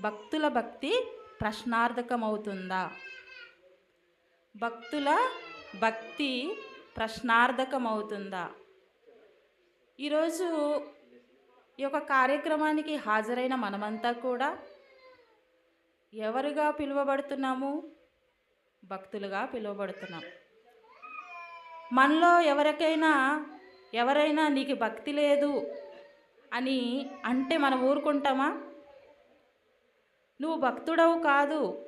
భక్తుల భక్తి ప్రశ్నార్థకమవుతుందా? భక్తుల భక్తి ప్రశ్నార్థకమవుతుందా? ఈరోజు ఈ యొక్క కార్యక్రమానికి హాజరైన మనమంతా కూడా ఎవరుగా పిలువబడుతున్నాము? భక్తులుగా పిలువబడుతున్నాం. మనలో ఎవరికైనా ఎవరైనా నీకు భక్తి లేదు అని అంటే మనం ఊరుకుంటామా? నువ్వు భక్తుడవు కాదు.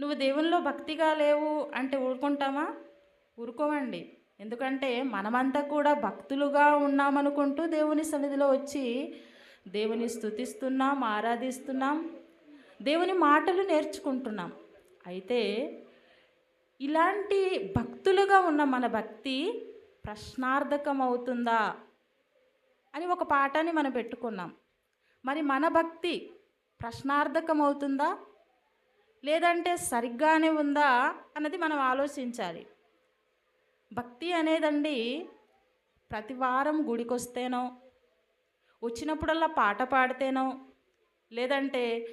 నువ్వు దేవునిలో భక్తిగా లేవు అంటే ఊరుకుంటామా? ఊరుకోవండి ఎందుకంటే మనమంతా కూడా భక్తులుగా ఉన్నామనుకుంటూ దేవుని సన్నిధిలో వచ్చి దేవుని స్తుతిస్తున్నాం ఆరాధిస్తున్నాం దేవుని మాటలు నేర్చుకుంటున్నాం. అయితే ఇలాంటి భక్తులుగా ఉన్న మన భక్తి ప్రశ్నార్థకం అవుతుందా అని ఒక పాఠాన్ని మనం పెట్టుకున్నాం. మరి మన భక్తి ప్రశ్నార్థకం అవుతుందా లేదంటే సరిగ్గానే ఉందా అన్నది మనం ఆలోచించాలి. భక్తి అనేదండి ప్రతి వారం గుడికొస్తేనో వచ్చినప్పుడల్లా పాట పాడితేనో లేదంటే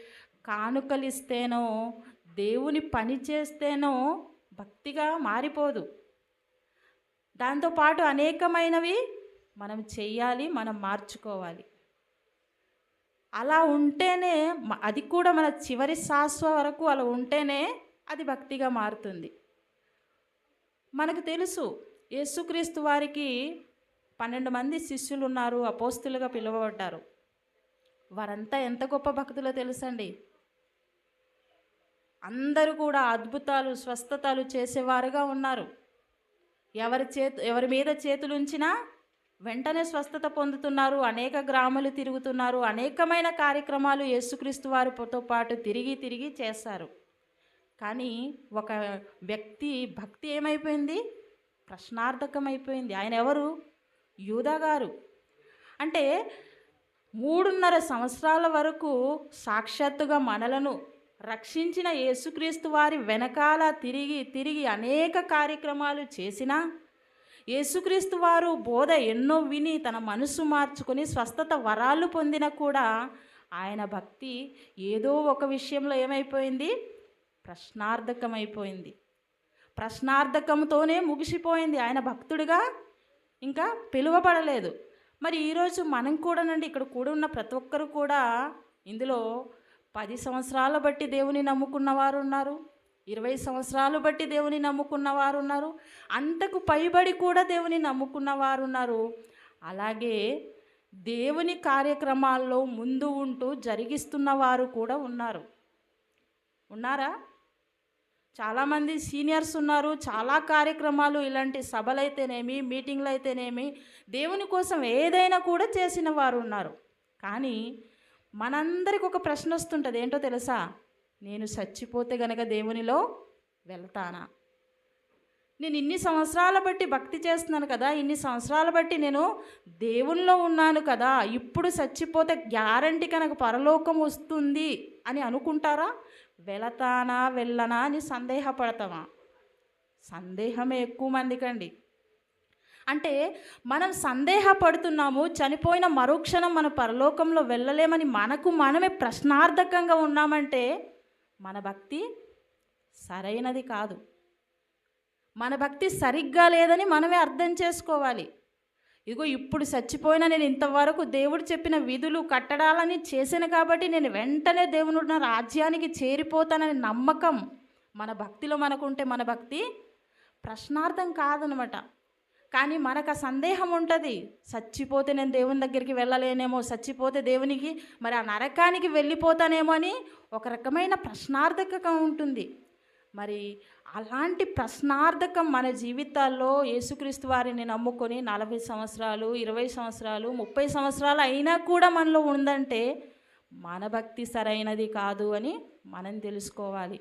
కానుకలిస్తేనో దేవుని పని చేస్తేనో భక్తిగా మారిపోదు. దాంతోపాటు అనేకమైనవి మనం చెయ్యాలి మనం మార్చుకోవాలి. అలా ఉంటేనే అది కూడా మన చివరి శ్వాస వరకు అలా ఉంటేనే అది భక్తిగా మారుతుంది. మనకు తెలుసు యేసుక్రీస్తు వారికి పన్నెండు మంది శిష్యులు ఉన్నారు అపోస్తులుగా పిలువబడ్డారు. వారంతా ఎంత గొప్ప భక్తులో తెలుసండి? అందరూ కూడా అద్భుతాలు స్వస్థతలు చేసేవారుగా ఉన్నారు. ఎవరి చేతు ఎవరి మీద చేతులు ఉంచినా వెంటనే స్వస్థత పొందుతున్నారు అనేక గ్రామాలు తిరుగుతున్నారు అనేకమైన కార్యక్రమాలు యేసుక్రీస్తు వారితో పాటు తిరిగి తిరిగి చేస్తారు కానీ ఒక వ్యక్తి భక్తి ఏమైపోయింది? ప్రశ్నార్థకమైపోయింది. ఆయన ఎవరు? యూదా గారు. అంటే మూడున్నర సంవత్సరాల వరకు సాక్షాత్తుగా మనలను రక్షించిన యేసుక్రీస్తు వారి వెనకాల తిరిగి తిరిగి అనేక కార్యక్రమాలు చేసినా యేసుక్రీస్తు వారు బోధ ఎన్నో విని తన మనసు మార్చుకొని స్వస్థత వరాలు పొందిన కూడా ఆయన భక్తి ఏదో ఒక విషయంలో ఏమైపోయింది? ప్రశ్నార్థకమైపోయింది. ప్రశ్నార్థకంతోనే ముగిసిపోయింది. ఆయన భక్తుడిగా ఇంకా పిలువబడలేదు. మరి ఈరోజు మనం కూడానండి ఇక్కడ కూడా ఉన్న ప్రతి ఒక్కరు కూడా ఇందులో పది సంవత్సరాల బట్టి దేవుని నమ్ముకున్న వారు ఉన్నారు. ఇరవై సంవత్సరాలు బట్టి దేవుని నమ్ముకున్న వారు ఉన్నారు అంతకు పైబడి కూడా దేవుని నమ్ముకున్న వారు ఉన్నారు అలాగే దేవుని కార్యక్రమాల్లో ముందు ఉంటూ జరిగిస్తున్న వారు కూడా ఉన్నారు. ఉన్నారా? చాలామంది సీనియర్స్ ఉన్నారు. చాలా కార్యక్రమాలు ఇలాంటి సభలైతేనేమి మీటింగ్లు అయితేనేమి దేవుని కోసం ఏదైనా కూడా చేసిన వారు ఉన్నారు. కానీ మనందరికి ఒక ప్రశ్న వస్తుంటుంది. ఏంటో తెలుసా? నేను చచ్చిపోతే గనక దేవునిలో వెళ్తానా? నేను ఇన్ని సంవత్సరాల బట్టి భక్తి చేస్తున్నాను కదా ఇన్ని సంవత్సరాల బట్టి నేను దేవునిలో ఉన్నాను కదా ఇప్పుడు చచ్చిపోతే గ్యారంటీ కనుక పరలోకం వస్తుంది అని అనుకుంటారా? వెళతానా వెళ్ళనా అని సందేహపడతామా? సందేహమే ఎక్కువ మందికండి. అంటే మనం సందేహపడుతున్నాము చనిపోయిన మరుక్షణం మన పరలోకంలో వెళ్ళలేమని మనకు మనమే ప్రశ్నార్థకంగా ఉన్నామంటే మన భక్తి సరైనది కాదు. మన భక్తి సరిగ్గా లేదని మనమే అర్థం చేసుకోవాలి. ఇగో ఇప్పుడు చచ్చిపోయినా నేను ఇంతవరకు దేవుడు చెప్పిన విధులు కట్టడాలని చేశాను కాబట్టి నేను వెంటనే దేవుడు నా రాజ్యానికి చేరిపోతానని నమ్మకం మన భక్తిలో మనకుంటే మన భక్తి ప్రశ్నార్థం కాదనమాట. కానీ మనకు ఆ సందేహం ఉంటుంది. చచ్చిపోతే నేను దేవుని దగ్గరికి వెళ్ళలేనేమో చచ్చిపోతే దేవునికి మరి ఆ నరకానికి వెళ్ళిపోతానేమో అని ఒక రకమైన ప్రశ్నార్థకం ఉంటుంది. మరి అలాంటి ప్రశ్నార్థకం మన జీవితాల్లో యేసుక్రీస్తు వారిని నమ్ముకొని నలభై సంవత్సరాలు ఇరవై సంవత్సరాలు ముప్పై సంవత్సరాలు అయినా కూడా మనలో ఉందంటే మన భక్తి సరైనది కాదు అని మనం తెలుసుకోవాలి.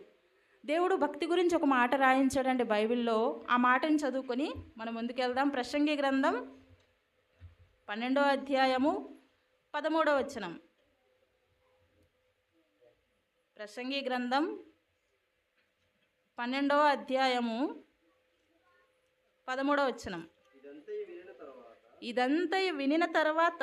దేవుడు భక్తి గురించి ఒక మాట రాయించాడండి బైబిల్లో. ఆ మాటని చదువుకొని మనం ముందుకెళ్దాం. ప్రసంగి గ్రంథం పన్నెండో అధ్యాయము పదమూడవ వచనం. ప్రసంగి గ్రంథం పన్నెండవ అధ్యాయము పదమూడవ వచనం. ఇదంతా వినిన తర్వాత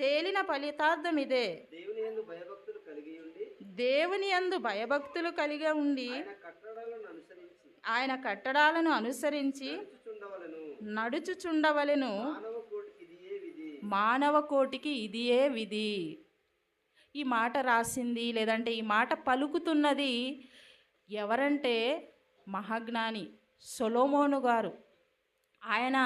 తేలిన ఫలితార్థం ఇదే దేవుని యందు భయభక్తులు కలిగి ఉండి దేవుని యందు భయభక్తులు కలిగి ఉండి ఆయన కట్టడాలను అనుసరించి నడుచుచుండవలను. నడుచుచుండవలెను. మానవ కోటికి ఇది ఏ విధి? మానవ కోటికి ఇదియే విధి? ఈ మాట రాసింది లేదంటే ఈ మాట పలుకుతున్నది ఎవరంటే మహాజ్ఞాని సొలోమోను గారు. ఆయన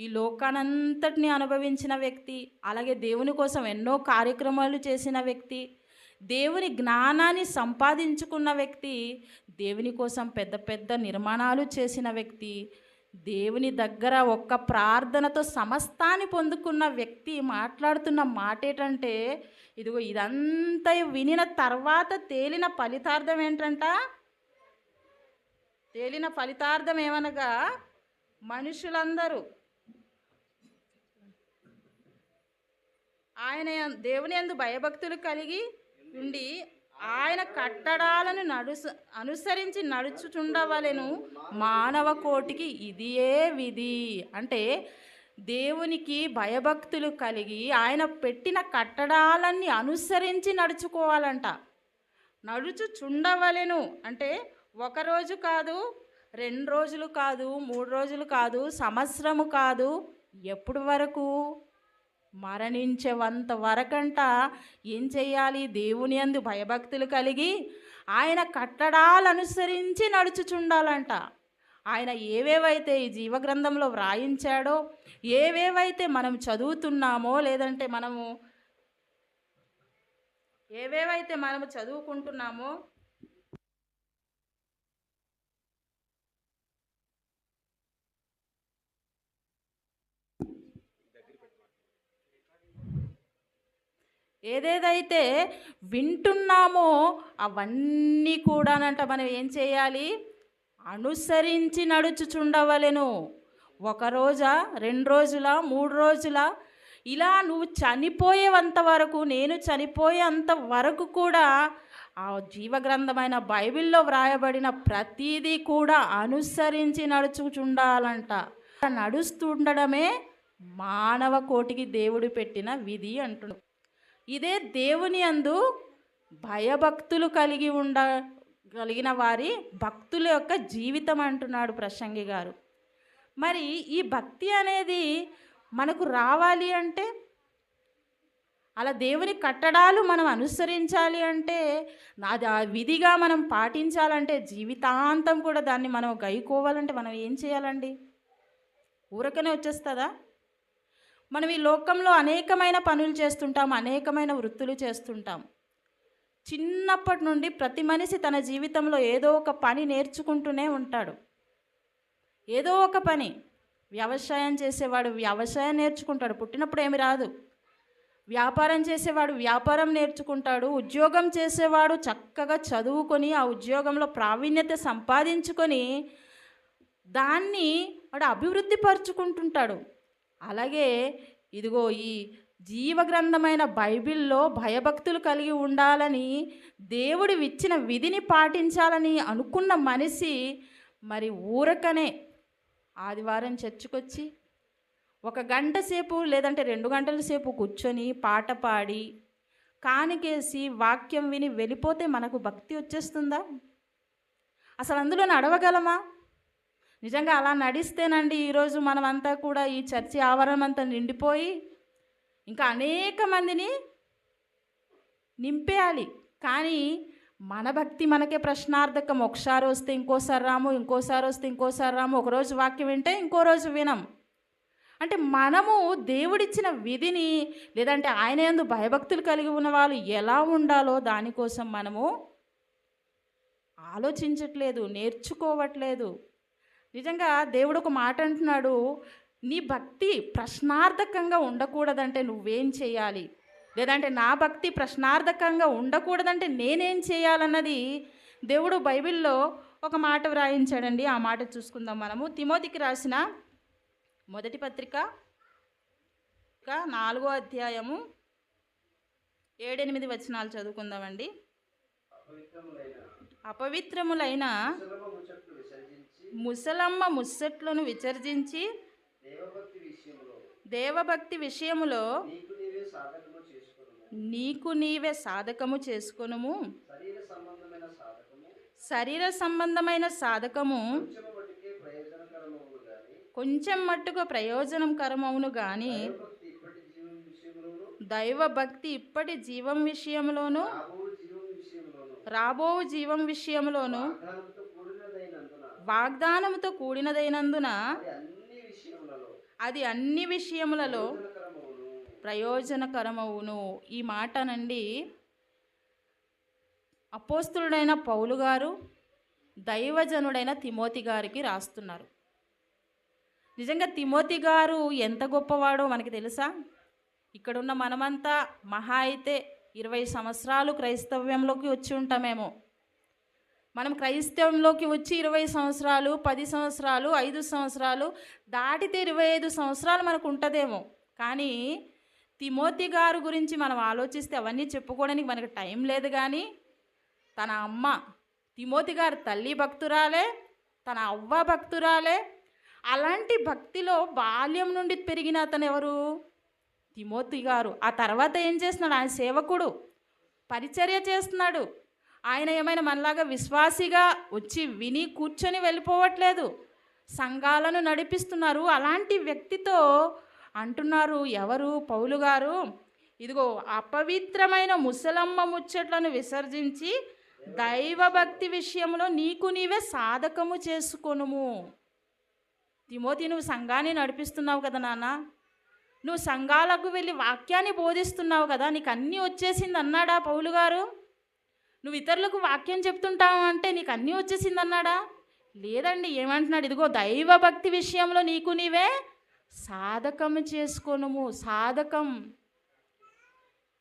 ఈ లోకానంతటిని అనుభవించిన వ్యక్తి అలాగే దేవుని కోసం ఎన్నో కార్యక్రమాలు చేసిన వ్యక్తి దేవుని జ్ఞానాన్ని సంపాదించుకున్న వ్యక్తి దేవుని కోసం పెద్ద పెద్ద నిర్మాణాలు చేసిన వ్యక్తి దేవుని దగ్గర ఒక్క ప్రార్థనతో సమస్తాన్ని పొందుకున్న వ్యక్తి మాట్లాడుతున్న మాట ఏంటంటే ఇదిగో ఇదంతా వినిన తర్వాత తేలిన ఫలితార్థం ఏంటంట? తేలిన ఫలితార్థం ఏమనగా మనుషులందరూ ఆయన దేవుని ఎందు భయభక్తులు కలిగి ఉండి ఆయన కట్టడాలను నడుసు అనుసరించి నడుచుచుండవలెను మానవ కోటికి ఇదియే విధి. అంటే దేవునికి భయభక్తులు కలిగి ఆయన పెట్టిన కట్టడాలన్నీ అనుసరించి నడుచుకోవాలంట. నడుచుచుండవలెను అంటే ఒక రోజు కాదు రెండు రోజులు కాదు మూడు రోజులు కాదు సంవత్సరము కాదు ఎప్పుడు వరకు? మరణించేవంత వరకంట ఏం చేయాలి? దేవుని అందు భయభక్తులు కలిగి ఆయన కట్టడాలు అనుసరించి నడుచుచుండాలంట. ఆయన ఏవేవైతే ఈ జీవగ్రంథంలో వ్రాయించాడో ఏవేవైతే మనం చదువుతున్నామో లేదంటే మనము ఏవేవైతే మనము చదువుకుంటున్నామో ఏదేదైతే వింటున్నామో అవన్నీ కూడానంట మనం ఏం చేయాలి? అనుసరించి నడుచుచుండవలెను. ఒక రోజా రెండు రోజుల మూడు రోజుల? ఇలా నువ్వు చనిపోయేంత వరకు నేను చనిపోయేంత వరకు కూడా ఆ జీవగ్రంథమైన బైబిల్లో వ్రాయబడిన ప్రతిదీ కూడా అనుసరించి నడుచుచుండాలంట. నడుస్తుండడమే మానవ కోటికి దేవుడు పెట్టిన విధి అంటున్నాడు. ఇదే దేవుని అందు భయభక్తులు కలిగి ఉండ కలిగిన వారి భక్తుల యొక్క జీవితం అంటున్నాడు ప్రసంగి గారు. మరి ఈ భక్తి అనేది మనకు రావాలి అంటే అలా దేవుని కట్టడాలు మనం అనుసరించాలి అంటే అది ఆ విధిగా మనం పాటించాలంటే జీవితాంతం కూడా దాన్ని మనం గైకోవాలంటే మనం ఏం చేయాలండి? ఊరకనే వచ్చేస్తుందా? మనం ఈ లోకంలో అనేకమైన పనులు చేస్తుంటాం అనేకమైన వృత్తులు చేస్తుంటాం. చిన్నప్పటి నుండి ప్రతి మనిషి తన జీవితంలో ఏదో ఒక పని నేర్చుకుంటూనే ఉంటాడు. ఏదో ఒక పని వ్యవసాయం చేసేవాడు వ్యవసాయం నేర్చుకుంటాడు పుట్టినప్పుడు ఏమి రాదు. వ్యాపారం చేసేవాడు వ్యాపారం నేర్చుకుంటాడు ఉద్యోగం చేసేవాడు చక్కగా చదువుకొని ఆ ఉద్యోగంలో ప్రావీణ్యత సంపాదించుకొని దాన్ని వాడు అభివృద్ధి పరుచుకుంటుంటాడు. అలాగే ఇదిగో ఈ జీవగ్రంథమైన బైబిల్లో భయభక్తులు కలిగి ఉండాలని దేవుడు ఇచ్చిన విధిని పాటించాలని అనుకున్న మనిషి మరి ఊరకనే ఆదివారం చర్చకొచ్చి ఒక గంట సేపు లేదంటే రెండు గంటల సేపు కూర్చొని పాట పాడి కానికేసి వాక్యం విని వెళ్ళిపోతే మనకు భక్తి వచ్చేస్తుందా? అసలు అందులో నడవగలమా నిజంగా అలా నడిస్తేనండి ఈరోజు మనమంతా కూడా ఈ చర్చి ఆవరణం అంతా నిండిపోయి ఇంకా అనేక మందిని నింపేయాలి. కానీ మన భక్తి మనకే ప్రశ్నార్థకం. ఒకసారి వస్తే ఇంకోసారి రాము ఇంకోసారి వస్తే ఇంకోసారి రాము. ఒకరోజు వాక్యం వింటే ఇంకో రోజు వినం. అంటే మనము దేవుడిచ్చిన విధిని లేదంటే ఆయన ఎందు భయభక్తులు కలిగి ఉన్న వాళ్ళు ఎలా ఉండాలో దానికోసం మనము ఆలోచించట్లేదు నేర్చుకోవట్లేదు. నిజంగా దేవుడు ఒక మాట అంటున్నాడు నీ భక్తి ప్రశ్నార్థకంగా ఉండకూడదంటే నువ్వేం చేయాలి? లేదంటే నా భక్తి ప్రశ్నార్థకంగా ఉండకూడదంటే నేనేం చేయాలన్నది దేవుడు బైబిల్లో ఒక మాట వ్రాయించాడండి. ఆ మాట చూసుకుందాం మనము. తిమోతికి రాసిన మొదటి పత్రిక నాలుగో అధ్యాయము ఏడెనిమిది వచనాలు చదువుకుందామండి. అపవిత్రములైన అపవిత్రములైన సులభ ముచ్చట్లు విసర్జించి ముసలమ్మ ముచ్చట్లను విసర్జించి దేవభక్తి విషయంలో దేవభక్తి విషయములో నీకు నీవే సాధకము చేసుకొనుము. శరీర సంబంధమైన సాధకము కొంచెం మట్టుకు ప్రయోజనకరమవును గాని భక్తి ఇప్పటి జీవం విషయంలోను దైవ భక్తి ఇప్పటి జీవం విషయంలోను రాబో జీవం విషయంలోను రాబో జీవం విషయంలోను వాగ్దానంతో కూడినదైనందున వాగ్దానముతో కూడినదైనందున అది అన్ని విషయములలో ప్రయోజనకరమవును. ఈ మాటనండి అపోస్తులుడైన పౌలు గారు దైవజనుడైన తిమోతి గారికి రాస్తున్నారు. నిజంగా తిమోతి గారు ఎంత గొప్పవాడో మనకి తెలుసా? ఇక్కడున్న మనమంతా మహా అయితే ఇరవై సంవత్సరాలు క్రైస్తవ్యంలోకి వచ్చి ఉంటామేమో. మనం క్రైస్తవంలోకి వచ్చి ఇరవై సంవత్సరాలు పది సంవత్సరాలు ఐదు సంవత్సరాలు దాటితే ఇరవై ఐదు సంవత్సరాలు మనకు ఉంటుందేమో. కానీ తిమోతి గారు గురించి మనం ఆలోచిస్తే అవన్నీ చెప్పుకోవడానికి మనకు టైం లేదు కానీ తన అమ్మ తిమోతి గారు తల్లి భక్తురాలే తన అవ్వ భక్తురాలే అలాంటి భక్తిలో బాల్యం నుండి పెరిగిన అతను ఎవరు? తిమోతి గారు. ఆ తర్వాత ఏం చేస్తున్నాడు? ఆయన సేవకుడు. పరిచర్య చేస్తున్నాడు. ఆయన ఏమైనా మనలాగా విశ్వాసిగా వచ్చి విని కూర్చొని వెళ్ళిపోవట్లేదు. సంఘాలను నడిపిస్తున్నారు. అలాంటి వ్యక్తితో అంటున్నారు ఎవరు? పౌలు గారు. ఇదిగో అపవిత్రమైన ముసలమ్మ ముచ్చట్లను విసర్జించి దైవభక్తి విషయంలో నీకు నీవే సాధకము చేసుకొనుము. తిమోతి నువ్వు సంఘాన్ని నడిపిస్తున్నావు కదా నాన్న. నువ్వు సంఘాలకు వెళ్ళి వాక్యాన్ని బోధిస్తున్నావు కదా. నీకు అన్నీ వచ్చేసింది అన్నాడా పౌలు గారు? నువ్వు ఇతరులకు వాక్యం చెప్తుంటావు అంటే నీకు అన్నీ వచ్చేసింది అన్నాడా లేదండి ఏమంటున్నాడు ఇదిగో దైవభక్తి విషయంలో నీకు నీవే సాధకం చేసుకోనుము సాధకం.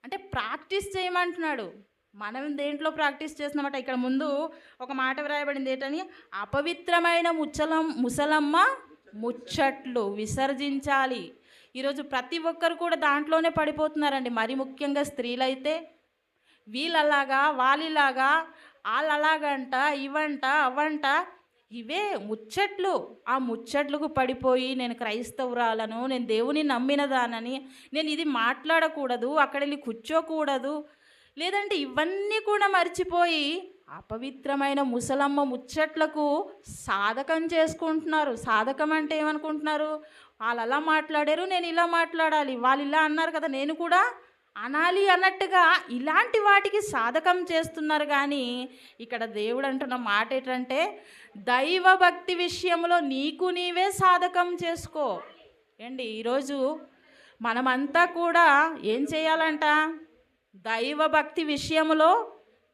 అంటే ప్రాక్టీస్ చేయమంటున్నాడు. మనం దేంట్లో ప్రాక్టీస్ చేస్తున్నామట ఇక్కడ ముందు ఒక మాట వ్రాయబడింది ఏంటని? అపవిత్రమైన ముచ్చలం ముసలమ్మ ముచ్చట్లు విసర్జించాలి. ఈరోజు ప్రతి ఒక్కరు కూడా దాంట్లోనే పడిపోతున్నారండి. మరి ముఖ్యంగా స్త్రీలైతే వీళ్ళలాగా వాళ్ళలాగా వాళ్ళలాగంట ఇవంట అవంట ఇవే ముచ్చట్లు. ఆ ముచ్చట్లకు పడిపోయి నేను క్రైస్తవురాలను నేను దేవుని నమ్మినదానని నేను ఇది మాట్లాడకూడదు అక్కడ వెళ్ళి కూర్చోకూడదు. లేదంటే ఇవన్నీ కూడా మర్చిపోయి అపవిత్రమైన ముసలమ్మ ముచ్చట్లకు సాధకం చేసుకుంటున్నారు. సాధకం అంటే ఏమనుకుంటున్నారు? వాళ్ళు అలా మాట్లాడారు నేను ఇలా మాట్లాడాలి. వాళ్ళు ఇలా అన్నారు కదా నేను కూడా అనాలి అన్నట్టుగా ఇలాంటి వాటికి సాధకం చేస్తున్నారు కానీ ఇక్కడ దేవుడు అంటున్న మాట ఏంటంటే దైవభక్తి విషయంలో నీకు నీవే సాధకం చేసుకో. ఏండి ఈరోజు మనమంతా కూడా ఏం చేయాలంట? దైవభక్తి విషయంలో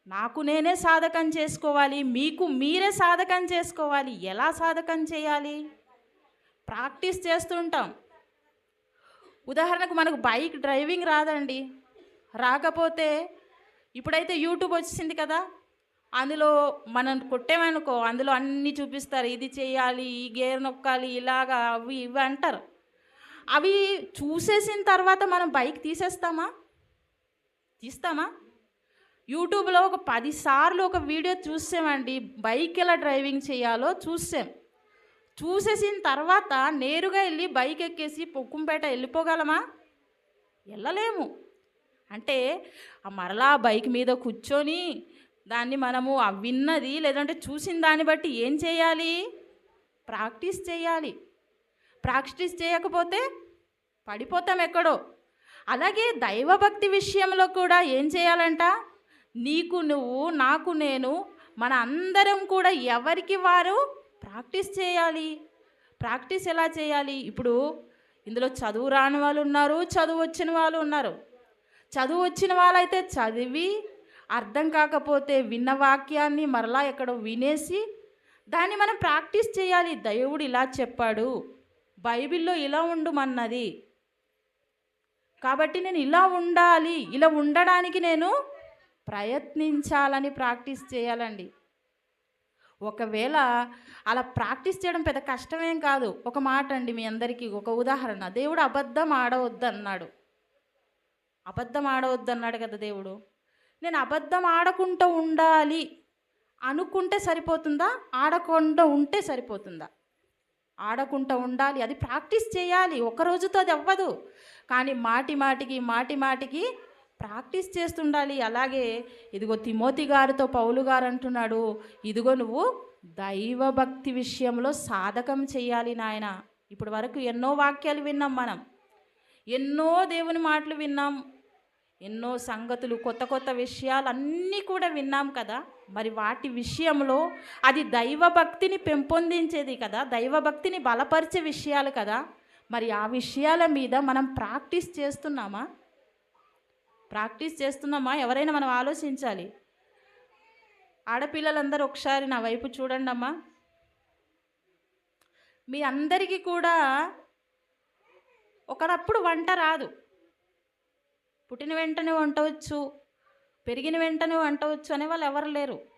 నాకు నేనే సాధకం చేసుకోవాలి మీకు మీరే సాధకం చేసుకోవాలి ఎలా సాధకం చేయాలి? ప్రాక్టీస్ చేస్తుంటాం ఉదాహరణకు మనకు బైక్ డ్రైవింగ్ రాదండి. రాకపోతే ఇప్పుడైతే యూట్యూబ్ వచ్చింది కదా. అందులో మనం కొట్టేమనుకో అందులో అన్నీ చూపిస్తారు. ఇది చేయాలి ఈ గేర్ నొక్కాలి ఇలాగా అవి ఇవి అంటారు. అవి చూసేసిన తర్వాత మనం బైక్ తీసేస్తామా? తీస్తామా? యూట్యూబ్లో ఒక పదిసార్లు ఒక వీడియో చూసామండి. బైక్ ఎలా డ్రైవింగ్ చేయాలో చూసాం. చూసేసిన తర్వాత నేరుగా వెళ్ళి బైక్ ఎక్కేసి పొక్కుంపేట వెళ్ళిపోగలమా? వెళ్ళలేము. అంటే ఆ మరలా బైక్ మీద కూర్చొని దాన్ని మనము ఆ విన్నది లేదంటే చూసిన దాన్ని బట్టి ఏం చేయాలి? ప్రాక్టీస్ చేయాలి. ప్రాక్టీస్ చేయకపోతే పడిపోతాం ఎక్కడో. అలాగే దైవభక్తి విషయంలో కూడా ఏం చేయాలంట? నీకు నువ్వు నాకు నేను మన అందరం కూడా ఎవరికి వారు? ప్రాక్టీస్ చేయాలి. ప్రాక్టీస్ ఎలా చేయాలి? ఇప్పుడు ఇందులో చదువు రాని వాళ్ళు ఉన్నారు చదువు వచ్చిన వాళ్ళు ఉన్నారు. చదువు వచ్చిన వాళ్ళైతే చదివి అర్థం కాకపోతే విన్న వాక్యాన్ని మరలా ఎక్కడో వినేసి దాన్ని మనం ప్రాక్టీస్ చేయాలి. దేవుడు ఇలా చెప్పాడు. బైబిల్లో ఇలా ఉండుమన్నది. కాబట్టి నేను ఇలా ఉండాలి. ఇలా ఉండడానికి నేను ప్రయత్నించాలని ప్రాక్టీస్ చేయాలండి. ఒకవేళ అలా ప్రాక్టీస్ చేయడం పెద్ద కష్టమేం కాదు. ఒక మాట అండి మీ అందరికీ ఒక ఉదాహరణ. దేవుడు అబద్ధం ఆడవద్దు అన్నాడు అబద్ధం ఆడవద్దు అన్నాడు కదా దేవుడు? నేను అబద్ధం ఆడకుండా ఉండాలి అనుకుంటే సరిపోతుందా? ఆడకుండా ఉంటే సరిపోతుందా? ఆడకుండా ఉండాలి. అది ప్రాక్టీస్ చేయాలి. ఒక రోజుతో అది అవ్వదు. కానీ మాటి మాటికి మాటి మాటికి ప్రాక్టీస్ చేస్తుండాలి. అలాగే ఇదిగో తిమోతి గారితో పౌలు గారు అంటున్నాడు ఇదిగో నువ్వు దైవభక్తి విషయంలో సాధకం చేయాలి నాయన. ఇప్పటి వరకు ఎన్నో వాక్యాలు విన్నాం మనం. ఎన్నో దేవుని మాటలు విన్నాం. ఎన్నో సంగతులు కొత్త కొత్త విషయాలు అన్నీ కూడా విన్నాం కదా. మరి వాటి విషయంలో అది దైవభక్తిని పెంపొందించేది కదా దైవభక్తిని బలపరిచే విషయాలు కదా. మరి ఆ విషయాల మీద మనం ప్రాక్టీస్ చేస్తున్నామా? ప్రాక్టీస్ చేస్తున్నామా? ఎవరైనా మనం ఆలోచించాలి. ఆడపిల్లలందరూ ఒకసారి నా వైపు చూడండి అమ్మా మీ అందరికీ కూడా ఒకనప్పుడు వంట రాదు. పుట్టిన వెంటనే వంటవచ్చు పెరిగిన వెంటనే వంటవచ్చు అనే వాళ్ళు ఎవరు లేరు.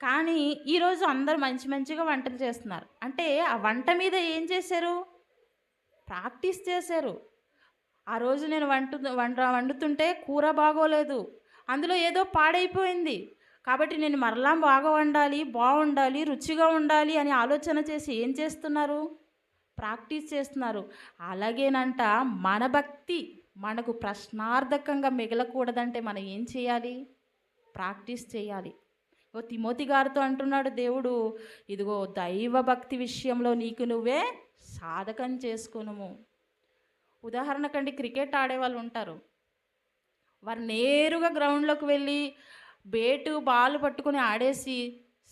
కానీ ఈరోజు అందరూ మంచి మంచిగా వంటలు చేస్తున్నారు. అంటే ఆ వంట మీద ఏం చేశారు? ప్రాక్టీస్ చేశారు. ఆ రోజు నేను వంటు వంట వండుతుంటే కూర బాగోలేదు. అందులో ఏదో పాడైపోయింది. కాబట్టి నేను మరలా బాగా వండాలి బాగుండాలి రుచిగా ఉండాలి అని ఆలోచన చేసి ఏం చేస్తున్నారు? ప్రాక్టీస్ చేస్తున్నారు. అలాగేనంట మన భక్తి మనకు ప్రశ్నార్థకంగా మిగలకూడదంటే మనం ఏం చేయాలి? ప్రాక్టీస్ చేయాలి. ఓ తిమోతి గారితో అంటున్నాడు దేవుడు ఇదిగో దైవ భక్తి విషయంలో నీకు నువ్వే సాధకం చేసుకునుము. ఉదాహరణకండి క్రికెట్ ఆడే వాళ్ళు ఉంటారు. వారు నేరుగా గ్రౌండ్లోకి వెళ్ళి బేటు బాల్ పట్టుకొని ఆడేసి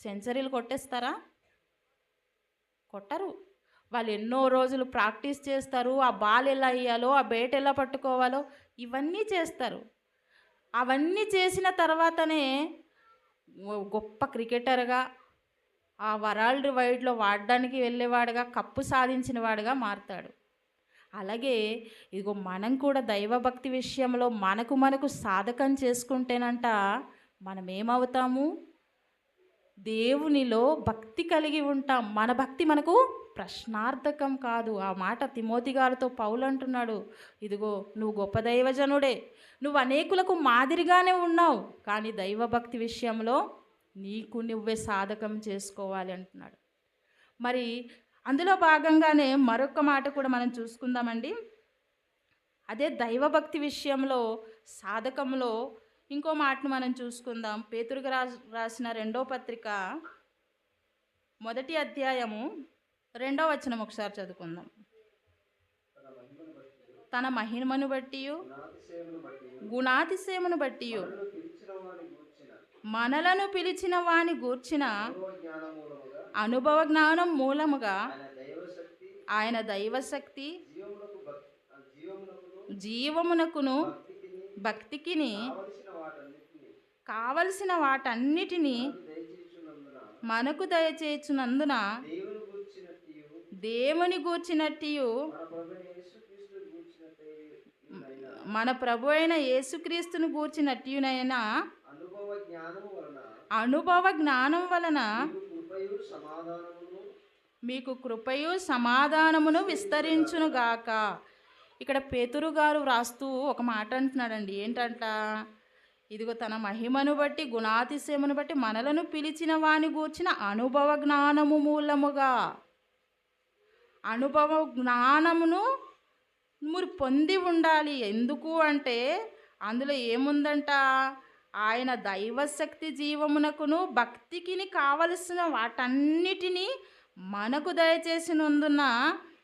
సెంచరీలు కొట్టేస్తారా? కొట్టరు. వాళ్ళు ఎన్నో రోజులు ప్రాక్టీస్ చేస్తారు. ఆ బాల్ ఎలా వేయాలో ఆ బేట్ ఎలా పట్టుకోవాలో ఇవన్నీ చేస్తారు. అవన్నీ చేసిన తర్వాతనే గొప్ప క్రికెటర్గా ఆ వరల్డ్ వైడ్లో వాడడానికి వెళ్ళేవాడుగా కప్పు సాధించిన వాడుగా మారుతాడు. అలాగే ఇదిగో మనం కూడా దైవభక్తి విషయంలో మనకు మనకు సాధకం చేసుకుంటేనంట మనం ఏమవుతాము దేవునిలో భక్తి కలిగి ఉంటాం. మన భక్తి మనకు ప్రశ్నార్థకం కాదు. ఆ మాట తిమోతి గారితో పౌలు అంటున్నాడు. ఇదిగో నువ్వు గొప్ప దైవజనుడే. నువ్వు అనేకులకు మాదిరిగానే ఉన్నావు. కానీ దైవభక్తి విషయంలో నీకు నువ్వే సాధకం చేసుకోవాలి అంటున్నాడు. మరి అందులో భాగంగానే మరొక మాట కూడా మనం చూసుకుందామండి. అదే దైవభక్తి విషయంలో సాధకంలో ఇంకో మాటను మనం చూసుకుందాం. పేతురుగా రాసిన రెండో పత్రిక మొదటి అధ్యాయము రెండో వచనం ఒకసారి చదువుకుందాం. తన మహిమను బట్టి గుణాతిశయమును బట్టి మనలను పిలిచిన వాని గూర్చిన అనుభవ జ్ఞానం మూలముగా ఆయన దైవశక్తి జీవమునకును భక్తికిని కావలసిన వాటన్నిటిని మనకు దయచేయుచునందున దేవుని గూర్చినట్టియు మన ప్రభు అయిన యేసుక్రీస్తును గూర్చినట్యునైనా అనుభవ జ్ఞానం వలన మీకు కృపయు సమాధానమును విస్తరించునుగాక ఇక్కడ పేతురు గారు వ్రాస్తూ ఒక మాట అంటున్నాడండి. ఏంటంట? ఇదిగో తన మహిమను బట్టి గుణాతిశయమును బట్టి మనలను పిలిచిన వాని గూర్చిన అనుభవ జ్ఞానము మూలముగా. అనుభవ జ్ఞానమును మీరు పొంది ఉండాలి. ఎందుకు అంటే అందులో ఏముందంట? ఆయన దైవశక్తి జీవమునకును భక్తికిని కావలసిన వాటన్నిటినీ మనకు దయచేసినందున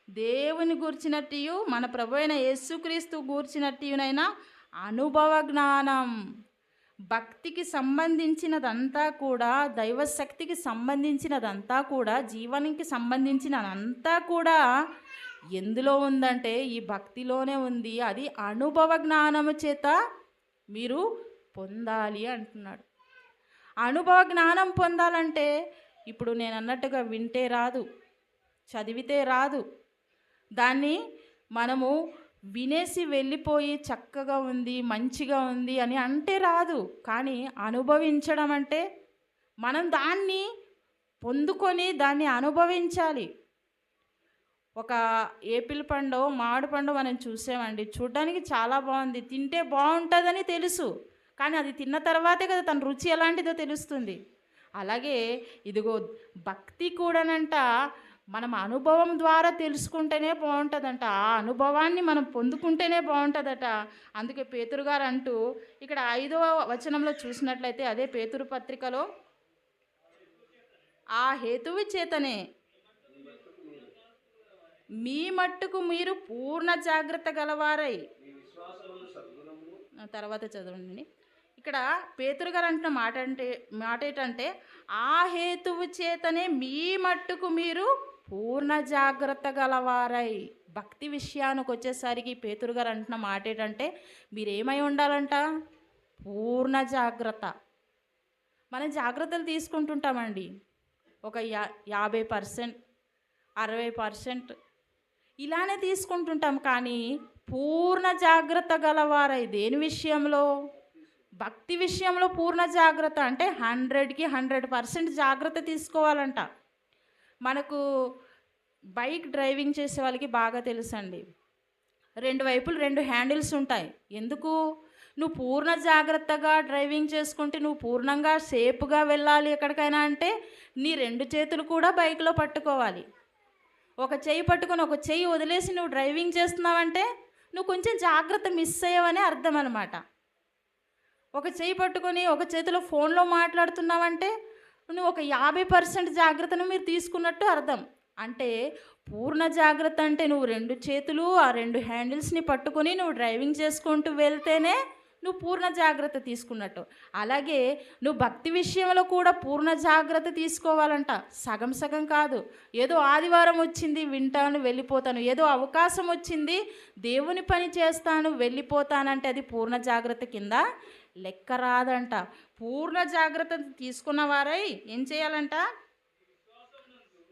దేవుని గూర్చినట్టు మన ప్రభు అయిన యేసుక్రీస్తు గూర్చినట్టునైనా అనుభవ జ్ఞానం భక్తికి సంబంధించినదంతా కూడా దైవశక్తికి సంబంధించినదంతా కూడా జీవనానికి సంబంధించినదంతా కూడా ఎందులో ఉందంటే ఈ భక్తిలోనే ఉంది. అది అనుభవ జ్ఞానము చేత మీరు పొందాలి అంటున్నాడు. అనుభవ జ్ఞానం పొందాలంటే ఇప్పుడు నేను అన్నట్టుగా వింటే రాదు చదివితే రాదు. దాన్ని మనము వినేసి వెళ్ళిపోయి చక్కగా ఉంది మంచిగా ఉంది అని అంటే రాదు. కానీ అనుభవించడం అంటే మనం దాన్ని పొందుకొని దాన్ని అనుభవించాలి. ఒక ఏపిల్ పండు మామిడి పండు మనం చూసామండి. చూడడానికి చాలా బాగుంది. తింటే బాగుంటుందని తెలుసు. కానీ అది తిన్న తర్వాతే కదా తన రుచి ఎలాంటిదో తెలుస్తుంది. అలాగే ఇదిగో భక్తి కూడానంట మనం అనుభవం ద్వారా తెలుసుకుంటేనే బాగుంటుందంట. ఆ అనుభవాన్ని మనం పొందుకుంటేనే బాగుంటుందట. అందుకే పేతురు గారు అంటూ ఇక్కడ ఐదవ వచనంలో చూసినట్లయితే అదే పేతురు పత్రికలో ఆ హేతువు చేతనే మీ మట్టుకు మీరు పూర్ణ జాగ్రత్త గలవారై. ఆ తర్వాత చదవండి. ఇక్కడ పేతురు గారు అంటున్న మాట అంటే మాట ఏంటంటే ఆ హేతువు చేతనే మీ మట్టుకు మీరు పూర్ణ జాగ్రత్త గలవారై. భక్తి విషయానికి వచ్చేసరికి పేతురు గారు అంటున్న మాట ఏంటంటే మీరేమై ఉండాలంట? పూర్ణ జాగ్రత్త. మనం జాగ్రత్తలు తీసుకుంటుంటామండి. ఒక యా యాభై పర్సెంట్ అరవై పర్సెంట్ ఇలానే తీసుకుంటుంటాం కానీ పూర్ణ జాగ్రత్త గలవారై దేని విషయంలో? భక్తి విషయంలో పూర్ణ జాగ్రత్త అంటే హండ్రెడ్కి హండ్రెడ్ పర్సెంట్ జాగ్రత్త తీసుకోవాలంట. మనకు బైక్ డ్రైవింగ్ చేసే వాళ్ళకి బాగా తెలుసండి. రెండు వైపులు రెండు హ్యాండిల్స్ ఉంటాయి. ఎందుకు? నువ్వు పూర్ణ జాగ్రత్తగా డ్రైవింగ్ చేసుకుంటే నువ్వు పూర్ణంగా సేఫ్గా వెళ్ళాలి ఎక్కడికైనా అంటే నీ రెండు చేతులు కూడా బైక్లో పట్టుకోవాలి. ఒక చెయ్యి పట్టుకొని ఒక చెయ్యి వదిలేసి నువ్వు డ్రైవింగ్ చేస్తున్నావంటే నువ్వు కొంచెం జాగ్రత్త మిస్ అయ్యావని అర్థం అనమాట ఒక చేయి పట్టుకొని ఒక చేతిలో ఫోన్లో మాట్లాడుతున్నావంటే నువ్వు ఒక యాభై పర్సెంట్ జాగ్రత్తను మీరు తీసుకున్నట్టు అర్థం. అంటే పూర్ణ జాగ్రత్త అంటే నువ్వు రెండు చేతులు ఆ రెండు హ్యాండిల్స్ని పట్టుకొని నువ్వు డ్రైవింగ్ చేసుకుంటూ వెళ్తేనే నువ్వు పూర్ణ జాగ్రత్త తీసుకున్నట్టు. అలాగే నువ్వు భక్తి విషయంలో కూడా పూర్ణ జాగ్రత్త తీసుకోవాలంట. సగం సగం కాదు. ఏదో ఆదివారం వచ్చింది వింటాను వెళ్ళిపోతాను. ఏదో అవకాశం వచ్చింది దేవుని పని చేస్తాను వెళ్ళిపోతానంటే అది పూర్ణ జాగ్రత్త కింద లెక్క రాదంట. పూర్ణ జాగ్రత్త తీసుకున్న వారై ఏం చేయాలంట?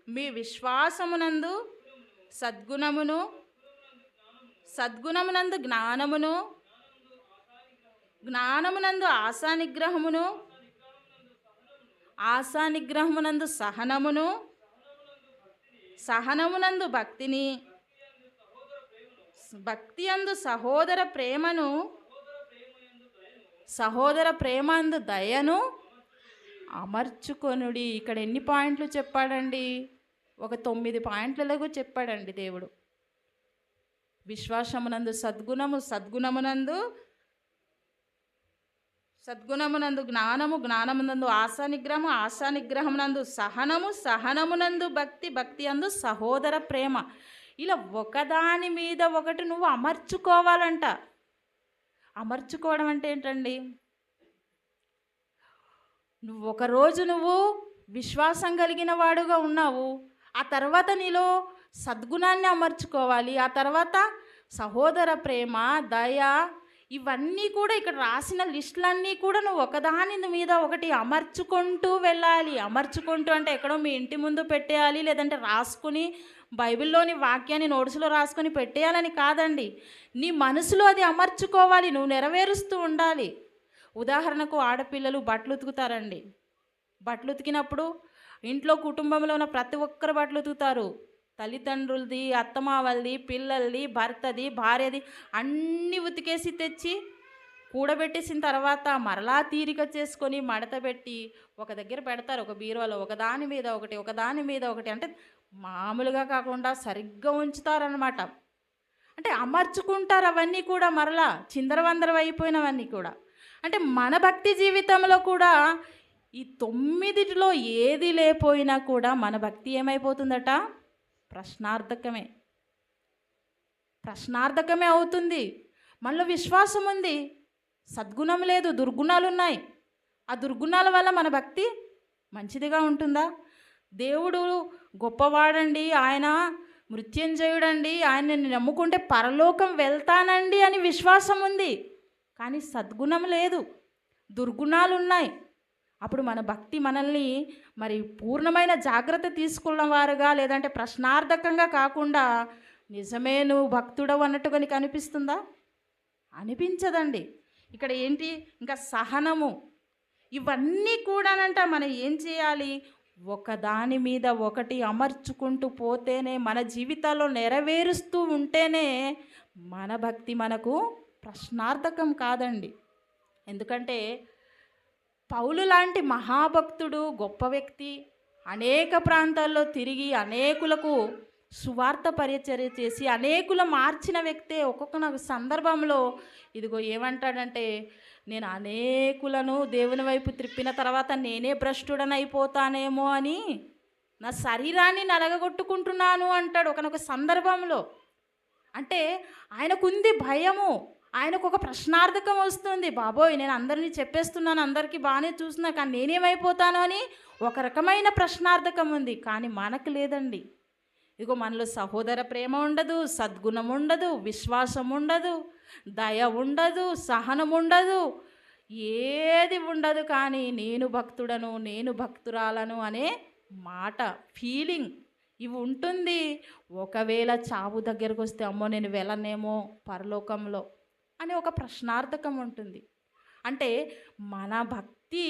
మీ విశ్వాసమునందు సద్గుణమును సద్గుణమునందు జ్ఞానమును జ్ఞానమునందు ఆశానిగ్రహమును ఆశానిగ్రహమునందు సహనమును సహనమునందు భక్తిని భక్తి అందు సహోదర ప్రేమను సహోదర ప్రేమందు దయను అమర్చుకొనుడి. ఇక్కడ ఎన్ని పాయింట్లు చెప్పాడండి? ఒక తొమ్మిది పాయింట్లలో చెప్పాడండి దేవుడు. విశ్వాసమునందు సద్గుణము సద్గుణమునందు సద్గుణమునందు జ్ఞానము జ్ఞానమునందు ఆశా నిగ్రహము ఆశా నిగ్రహమునందు సహనము సహనమునందు భక్తి భక్తి అందు సహోదర ప్రేమ. ఇలా ఒకదాని మీద ఒకటి నువ్వు అమర్చుకోవాలంట. అమర్చుకోవడం అంటే ఏంటండి? నువ్వు ఒకరోజు నువ్వు విశ్వాసం కలిగిన వాడుగా ఉన్నావు. ఆ తర్వాత నీలో సద్గుణాన్ని అమర్చుకోవాలి. ఆ తర్వాత సహోదర ప్రేమ దయ ఇవన్నీ కూడా ఇక్కడ రాసిన లిస్టులన్నీ కూడా నువ్వు ఒకదాని మీద ఒకటి అమర్చుకుంటూ వెళ్ళాలి. అమర్చుకుంటూ అంటే ఎక్కడో మీ ఇంటి ముందు పెట్టేయాలి లేదంటే రాసుకుని బైబిల్లోని వాక్యాన్ని నోట్స్లో రాసుకొని పెట్టేయాలని కాదండి. నీ మనసులో అది అమర్చుకోవాలి. నువ్వు నెరవేరుస్తూ ఉండాలి. ఉదాహరణకు ఆడపిల్లలు బట్టలు ఉతుకుతారండి. బట్టలు ఉతికినప్పుడు ఇంట్లో కుటుంబంలో ఉన్న ప్రతి ఒక్కరు బట్టలు ఉతుకుతారు. తల్లిదండ్రులది అత్తమావలది పిల్లలది భర్తది భార్యది అన్నీ ఉతికేసి తెచ్చి కూడబెట్టేసిన తర్వాత మరలా తీరిక చేసుకొని మడత పెట్టి ఒక దగ్గర పెడతారు. ఒక బీరువాలో ఒకదాని మీద ఒకటి ఒకదాని మీద ఒకటి అంటే మామూలుగా కాకుండా సరిగ్గా ఉంచుతారనమాట అంటే అమర్చుకుంటారు అవన్నీ కూడా మరలా చిందరవందరం అయిపోయినవన్నీ కూడా. అంటే మన భక్తి జీవితంలో కూడా ఈ తొమ్మిదిటిలో ఏది లేకపోయినా కూడా మన భక్తి ఏమైపోతుందట? ప్రశ్నార్థకమే. ప్రశ్నార్థకమే అవుతుంది. మనలో విశ్వాసం ఉంది. సద్గుణం లేదు దుర్గుణాలు ఉన్నాయి ఆ దుర్గుణాల వల్ల మన భక్తి మంచిదిగా ఉంటుందా? దేవుడు గొప్పవాడండి ఆయన మృత్యుంజయుడండి నేను నమ్ముకుంటే పరలోకం వెళ్తానండి అని విశ్వాసం ఉంది. కానీ సద్గుణం లేదు. దుర్గుణాలు ఉన్నాయి అప్పుడు మన భక్తి మనల్ని మరి పూర్ణమైన జాగ్రత్త తీసుకున్న వారుగా లేదంటే ప్రశ్నార్థకంగా కాకుండా నిజమే నువ్వు భక్తుడవు అన్నట్టుగా నీకు అనిపిస్తుందా? అనిపించదండి. ఇక్కడ ఏంటి? ఇంకా సహనము. ఇవన్నీ కూడానంట మనం ఏం చేయాలి? ఒకదాని మీద ఒకటి అమర్చుకుంటూ పోతేనే మన జీవితాల్లో నెరవేరుస్తూ ఉంటేనే మన భక్తి మనకు ప్రశ్నార్థకం కాదండి. ఎందుకంటే పౌలు లాంటి మహాభక్తుడు గొప్ప వ్యక్తి అనేక ప్రాంతాల్లో తిరిగి అనేకులకు సువార్త పరిచర్య చేసి అనేకుల మార్చిన వ్యక్తే ఒక్కొక్క సందర్భంలో ఇదిగో ఏమంటాడంటే నేను అనేకులను దేవుని వైపు త్రిప్పిన తర్వాత నేనే భ్రష్టుడనైపోతానేమో అని నా శరీరాన్ని నలగగొట్టుకుంటున్నాను అంటాడు ఒకనొక సందర్భంలో. అంటే ఆయనకుంది భయము ఆయనకు ఒక ప్రశ్నార్థకం వస్తుంది. బాబోయ్ నేను అందరినీ చెప్పేస్తున్నాను అందరికీ బాగానే చూస్తున్నా కానీ నేనేమైపోతాను? అని ఒక రకమైన ప్రశ్నార్థకం ఉంది. కానీ మనకు లేదండి. ఇదిగో మనలో సహోదర ప్రేమ ఉండదు సద్గుణం ఉండదు విశ్వాసం ఉండదు. దయ ఉండదు సహనం ఉండదు. ఏది ఉండదు కానీ నేను భక్తుడను నేను భక్తురాలను అనే మాట ఫీలింగ్ ఇవి ఉంటుంది. ఒకవేళ చావు దగ్గరకు వస్తే అమ్మో నేను వెళ్ళనేమో పరలోకంలో అని ఒక ప్రశ్నార్థకం ఉంటుంది. అంటే మన భక్తి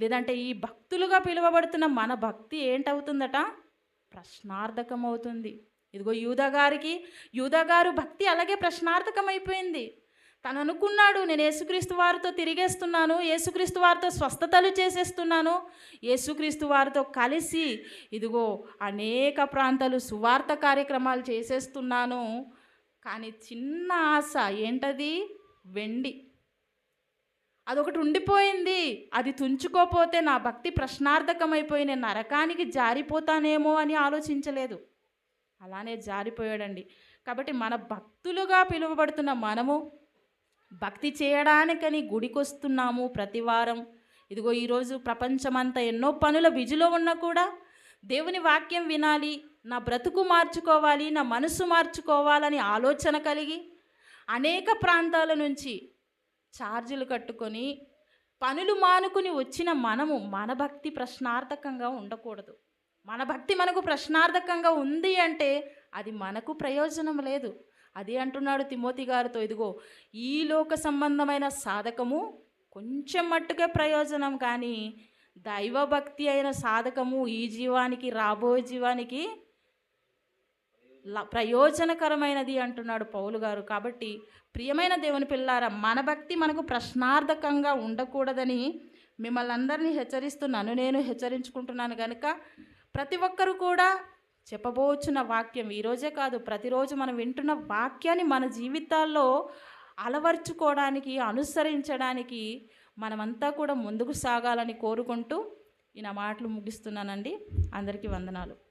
లేదంటే ఈ భక్తులుగా పిలువబడుతున్న మన భక్తి ఏంటవుతుందట? ప్రశ్నార్థకం అవుతుంది ఇదిగో యూదగారికి గారికి గారు భక్తి అలాగే ప్రశ్నార్థకమైపోయింది. తను అనుకున్నాడు నేను యేసుక్రీస్తు వారితో తిరిగేస్తున్నాను యేసుక్రీస్తు వారితో స్వస్థతలు చేసేస్తున్నాను యేసుక్రీస్తు వారితో కలిసి ఇదిగో అనేక ప్రాంతాలు సువార్త కార్యక్రమాలు చేసేస్తున్నాను. కానీ చిన్న ఆశ ఏంటది? వెండి. అదొకటి ఉండిపోయింది. అది తుంచుకోపోతే నా భక్తి ప్రశ్నార్థకమైపోయి నేను నరకానికి జారిపోతానేమో అని ఆలోచించలేదు. అలానే జారిపోయాడండి. కాబట్టి మన భక్తులుగా పిలువబడుతున్న మనము భక్తి చేయడానికని గుడికొస్తున్నాము ప్రతివారం ఇదిగో ఈరోజు ప్రపంచమంతా ఎన్నో పనుల విజులో ఉన్నా కూడా దేవుని వాక్యం వినాలి నా బ్రతుకు మార్చుకోవాలి నా మనసు మార్చుకోవాలని ఆలోచన కలిగి అనేక ప్రాంతాల నుంచి ఛార్జీలు కట్టుకొని పనులు మానుకుని వచ్చిన మనము మన భక్తి ప్రశ్నార్థకంగా ఉండకూడదు. మన భక్తి మనకు ప్రశ్నార్థకంగా ఉంది అంటే అది మనకు ప్రయోజనం లేదు. అదే అంటున్నాడు తిమోతి గారితో ఇదిగో ఈ లోక సంబంధమైన సాధకము కొంచెం మట్టుకే ప్రయోజనం కానీ దైవభక్తి అయిన సాధకము ఈ జీవానికి రాబోయే జీవానికి ల- ప్రయోజనకరమైనది అంటున్నాడు పౌలు గారు. కాబట్టి ప్రియమైన దేవుని పిల్లారా మన భక్తి మనకు ప్రశ్నార్థకంగా ఉండకూడదని మిమ్మల్ని అందరినీ హెచ్చరిస్తున్నాను నేను హెచ్చరించుకుంటున్నాను కనుక ప్రతి ఒక్కరూ కూడా చెప్పబోచున్న వాక్యం. ఈరోజే కాదు ప్రతిరోజు మనం వింటున్న వాక్యాన్ని మన జీవితాల్లో అలవర్చుకోవడానికి అనుసరించడానికి మనమంతా కూడా ముందుకు సాగాలని కోరుకుంటూ ఈ నా మాటలు ముగిస్తున్నానండి. అందరికీ వందనాలు.